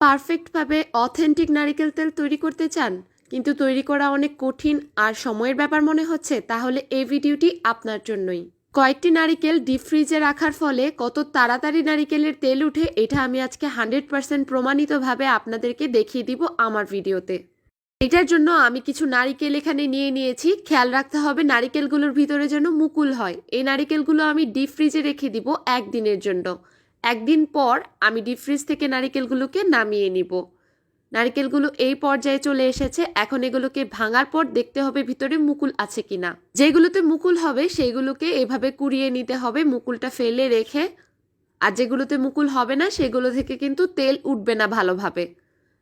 পারফেক্টভাবে অথেন্টিক নারিকেল তেল তৈরি করতে চান, কিন্তু তৈরি করা অনেক কঠিন আর সময়ের ব্যাপার মনে হচ্ছে, তাহলে এই ভিডিওটি আপনার জন্যই। কয়েকটি নারিকেল ডিপ ফ্রিজে রাখার ফলে কত তাড়াতাড়ি নারিকেলের তেল উঠে, এটা আমি আজকে হান্ড্রেড পার্সেন্ট প্রমাণিতভাবে আপনাদেরকে দেখিয়ে দিব আমার ভিডিওতে। এটার জন্য আমি কিছু নারিকেল এখানে নিয়ে নিয়েছি, খেয়াল রাখতে হবে নারিকেলগুলোর ভিতরে যেন মুকুল হয়। এই নারিকেলগুলো আমি ডিপ ফ্রিজে রেখে দিব একদিনের জন্য। একদিন পর আমি ডিপ ফ্রিজ থেকে নারিকেলগুলোকে নামিয়ে নিব। নারকেলগুলো এই পর্যায়ে চলে এসেছে, এখন এগুলোকে ভাঙার পর দেখতে হবে ভিতরে মুকুল আছে কিনা। যেগুলোতে মুকুল হবে সেইগুলোকে এভাবে কুড়িয়ে নিতে হবে, মুকুলটা ফেলে রেখে। আর যেগুলোতে মুকুল হবে না, সেগুলো থেকে কিন্তু তেল উঠবে না ভালোভাবে।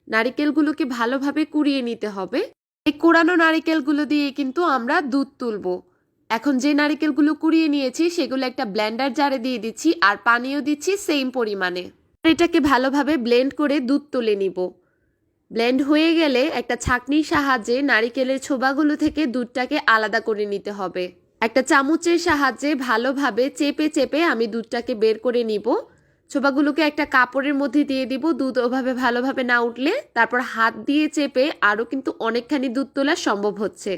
নারিকেলগুলোকে ভালোভাবে কুড়িয়ে নিতে হবে। এই কোরানো নারিকেলগুলো দিয়ে কিন্তু আমরা দুধ তুলবো। এখন যে নারিকেলগুলো কুড়িয়ে নিয়েছি, সেগুলো একটা ব্লেন্ডার জারে দিয়ে দিচ্ছি আর পানিও দিচ্ছি সেম পরিমাণে। এটাকে ভালোভাবে ব্লেন্ড করে দুধ তুলে নিব। ব্লেন্ড হয়ে গেলে একটা ছাঁকনির সাহায্যে নারিকেলের ছোবাগুলো থেকে দুধটাকে আলাদা করে নিতে হবে। একটা চামচের সাহায্যে ভালোভাবে চেপে চেপে আমি দুধটাকে বের করে নিব। ছোবাগুলোকে একটা কাপড়ের মধ্যে দিয়ে দিব, দুধ ওভাবে ভালোভাবে না উঠলে। তারপর হাত দিয়ে চেপে আরও কিন্তু অনেকখানি দুধ তোলা সম্ভব হচ্ছে।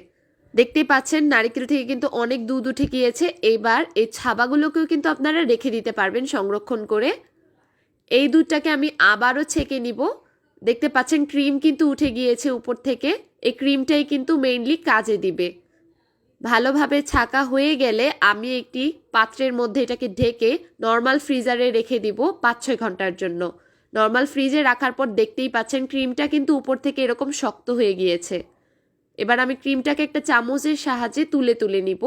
দেখতেই পাচ্ছেন নারিকেল থেকে কিন্তু অনেক দুধ উঠে গিয়েছে। এবার এই ছাবাগুলোকেও কিন্তু আপনারা রেখে দিতে পারবেন সংরক্ষণ করে। এই দুধটাকে আমি আবারও ছেঁকে নিব। দেখতে পাচ্ছেন, ক্রিম কিন্তু উঠে গিয়েছে উপর থেকে। এই ক্রিমটাই কিন্তু মেইনলি কাজে দিবে। ভালোভাবে ছাকা হয়ে গেলে আমি একটি পাত্রের মধ্যে এটাকে ঢেকে নর্মাল ফ্রিজারে রেখে দিব পাঁচ ছয় ঘণ্টার জন্য। নর্মাল ফ্রিজে রাখার পর দেখতেই পাচ্ছেন, ক্রিমটা কিন্তু উপর থেকে এরকম শক্ত হয়ে গিয়েছে। এবার আমি ক্রিমটাকে একটা চামচের সাহায্যে তুলে তুলে নিব।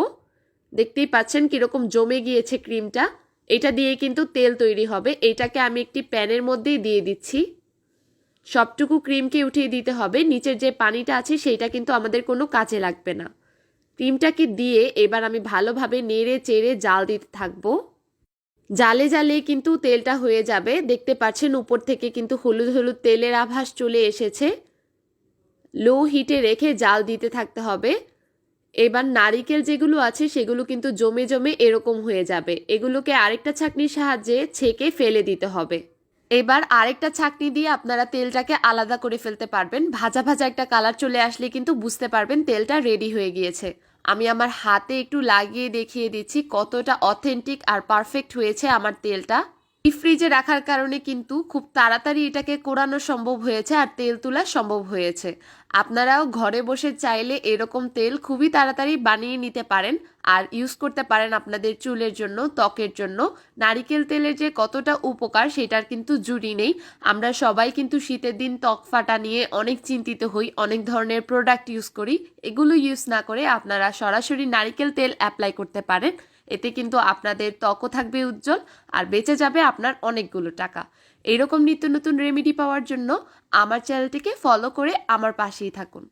দেখতেই পাচ্ছেন কীরকম জমে গিয়েছে ক্রিমটা। এটা দিয়ে কিন্তু তেল তৈরি হবে। এটাকে আমি একটি প্যানের মধ্যেই দিয়ে দিচ্ছি। সবটুকু ক্রিমকে উঠিয়ে দিতে হবে। নিচের যে পানিটা আছে সেইটা কিন্তু আমাদের কোনো কাজে লাগবে না। ক্রিমটাকে দিয়ে এবার আমি ভালোভাবে নেড়ে চেড়ে জাল দিতে থাকব। জালে জালে কিন্তু তেলটা হয়ে যাবে। দেখতে পাচ্ছেন উপর থেকে কিন্তু হলুদ হলুদ তেলের আভাস চলে এসেছে। লো হিটে রেখে জাল দিতে থাকতে হবে। এবার নারিকেল যেগুলো আছে, সেগুলো কিন্তু জমে জমে এরকম হয়ে যাবে। এগুলোকে আরেকটা ছাকনির সাহায্যে ছেঁকে ফেলে দিতে হবে। এবার আরেকটা ছাকনি দিয়ে আপনারা তেলটাকে আলাদা করে ফেলতে পারবেন। ভাজা ভাজা একটা কালার চলে আসলে কিন্তু বুঝতে পারবেন তেলটা রেডি হয়ে গিয়েছে। আমি আমার হাতে একটু লাগিয়ে দেখিয়ে দিচ্ছি কতটা অথেন্টিক আর পারফেক্ট হয়েছে আমার তেলটা। ডিপ ফ্রিজে রাখার কারণে কিন্তু খুব তাড়াতাড়ি এটাকে কোরানো সম্ভব হয়েছে আর তেল তোলা সম্ভব হয়েছে। আপনারাও ঘরে বসে চাইলে এরকম তেল খুবই তাড়াতাড়ি বানিয়ে নিতে পারেন আর ইউজ করতে পারেন আপনাদের চুলের জন্য, ত্বকের জন্য। নারিকেল তেলের যে কতটা উপকার সেটার কিন্তু জুড়ি নেই। আমরা সবাই কিন্তু শীতের দিন ত্বক ফাটা নিয়ে অনেক চিন্তিত হই, অনেক ধরনের প্রোডাক্ট ইউজ করি। এগুলো ইউজ না করে আপনারা সরাসরি নারিকেল তেল অ্যাপ্লাই করতে পারেন। এতে কিন্তু আপনাদের ত্বকও থাকবে উজ্জ্বল আর বেঁচে যাবে আপনার অনেকগুলো টাকা। এরকম নিত্য নতুন রেমেডি পাওয়ার জন্য আমার চ্যানেলটিকে ফলো করে আমার পাশেই থাকুন।